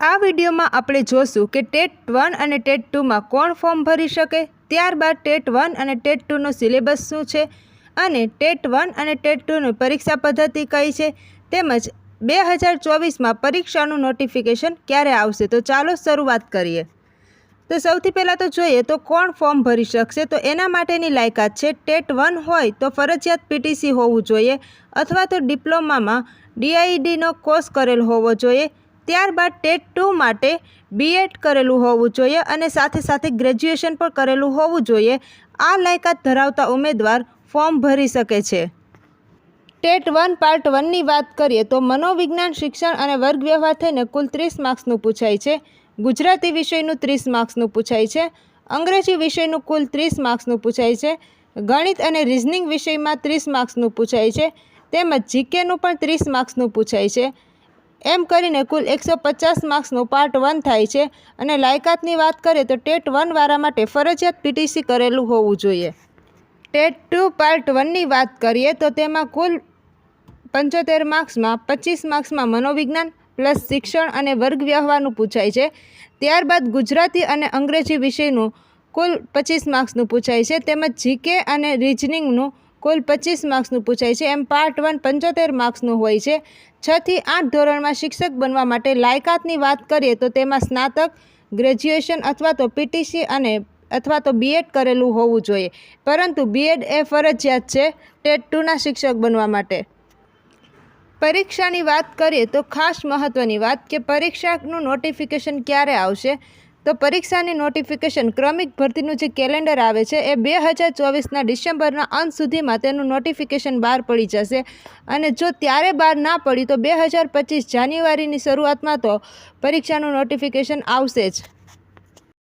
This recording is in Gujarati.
આ વિડીયોમાં આપણે જોશું કે ટેટ વન અને ટેટ ટુમાં કોણ ફોર્મ ભરી શકે? ત્યારબાદ ટેટ વન અને ટેટ ટુનો સિલેબસ શું છે? અને ટેટ વન અને ટેટ ટુની પરીક્ષા પદ્ધતિ કઈ છે? તેમજ બે હજાર ચોવીસમાં પરીક્ષાનું નોટિફિકેશન ક્યારે આવશે? તો ચાલો શરૂઆત કરીએ. તો સૌથી પહેલાં તો જોઈએ તો કોણ ફોર્મ ભરી શકશે? તો એના માટેની લાયકાત છે ટેટ વન હોય તો ફરજિયાત પીટીસી હોવું જોઈએ અથવા તો ડિપ્લોમામાં ડીઆઈડીનો કોર્સ કરેલ હોવો જોઈએ. ત્યારબાદ ટેટ ટુ માટે બીએડ કરેલું હોવું જોઈએ અને સાથે સાથે ગ્રેજ્યુએશન પણ કરેલું હોવું જોઈએ. આ લાયકાત ધરાવતા ઉમેદવાર ફોર્મ ભરી શકે છે. ટેટ વન પાર્ટ વનની વાત કરીએ તો મનોવિજ્ઞાન, શિક્ષણ અને વર્ગ વ્યવહાર થઈને કુલ ત્રીસ માર્ક્સનું પૂછાય છે. ગુજરાતી વિષયનું ત્રીસ માર્ક્સનું પૂછાય છે. અંગ્રેજી વિષયનું કુલ ત્રીસ માર્ક્સનું પૂછાય છે. ગણિત અને રિઝનિંગ વિષયમાં ત્રીસ માર્ક્સનું પૂછાય છે. તેમજ જીકેનું પણ ત્રીસ માર્ક્સનું પૂછાય છે. એમ કરીને કુલ એકસો પચાસ માર્ક્સનું પાર્ટ વન થાય છે અને લાયકાતની વાત કરીએ તો ટેટ વનવાળા માટે ફરજિયાત પીટીસી કરેલું હોવું જોઈએ. ટેટ ટુ પાર્ટ વનની વાત કરીએ તો તેમાં કુલ પંચોતેર માર્ક્સમાં પચીસ માર્ક્સમાં મનોવિજ્ઞાન પ્લસ શિક્ષણ અને વર્ગ વ્યવહારનું પૂછાય છે. ત્યારબાદ ગુજરાતી અને અંગ્રેજી વિષયનું કુલ પચીસ માર્ક્સનું પૂછાય છે. તેમજ જીકે અને રિઝનિંગનું કુલ પચીસ માર્ક્સનું પૂછાય છે. એમ પાર્ટ વન પંચોતેર માર્ક્સનું હોય છે. છથી આઠ ધોરણમાં શિક્ષક બનવા માટે લાયકાતની વાત કરીએ તો તેમાં સ્નાતક, ગ્રેજ્યુએશન અથવા તો પીટીસી અને અથવા તો બીએડ કરેલું હોવું જોઈએ. પરંતુ બીએડ એ ફરજિયાત છે ટેટ ટુના શિક્ષક બનવા માટે. પરીક્ષાની વાત કરીએ તો ખાસ મહત્ત્વની વાત કે પરીક્ષાનું નોટિફિકેશન ક્યારે આવશે? તો પરીક્ષાની નોટિફિકેશન ક્રમિક ભરતીનું જે કેલેન્ડર આવે છે, એ બે હજાર ચોવીસના ડિસેમ્બરના અંત સુધીમાં તેનું નોટિફિકેશન બહાર પડી જશે. અને જો ત્યારે બહાર ના પડી તો બે હજાર પચીસ જાન્યુઆરીની શરૂઆતમાં તો પરીક્ષાનું નોટિફિકેશન આવશે જ.